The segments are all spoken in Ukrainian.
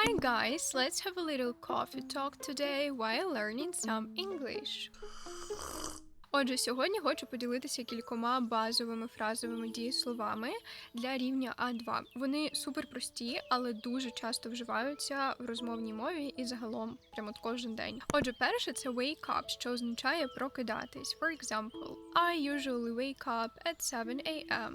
Hi guys, let's have a little coffee talk today while learning some English. Отже, сьогодні хочу поділитися кількома базовими фразовими дієсловами для рівня А2. Вони супер прості, але дуже часто вживаються в розмовній мові і загалом прямо кожен день. Отже, перше це wake up, що означає прокидатись. For example, I usually wake up at 7 a.m.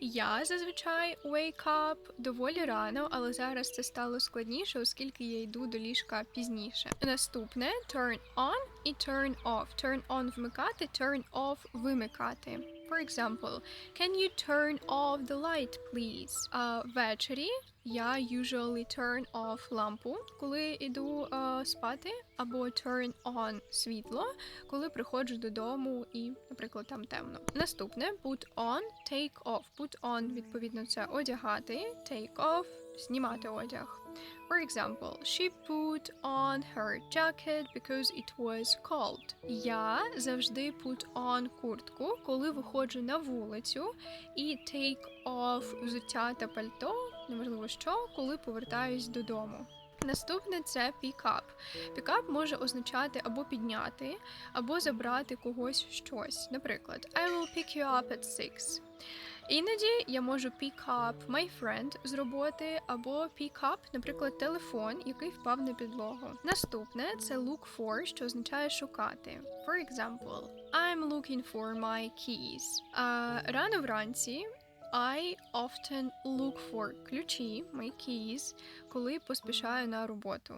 Я зазвичай wake up доволі рано, але зараз це стало складніше, оскільки я йду до ліжка пізніше. Наступне turn on і turn off. Turn on вмикати, turn off вимикати. For example, can you turn off the light, please? А ввечері я usually turn off лампу, коли йду е, спати, або turn on світло, коли приходжу додому і, наприклад, там темно. Наступне put on, take off. Put on, відповідно, це одягати, take off, знімати одяг. For example, she put on her jacket because it was cold. Я завжди put on куртку, коли виходжу на вулицю, і take off взуття та пальто, неважливо що, коли повертаюсь додому. Наступне це. Pick up може означати або підняти, або забрати когось щось. Наприклад, I will pick you up at 6. Іноді я можу pick up my friend з роботи, або pick up, наприклад, телефон, який впав на підлогу. Наступне це look for, що означає шукати. For example, I'm looking for my keys. А, рано вранці I often look for ключі, my keys, коли поспішаю на роботу.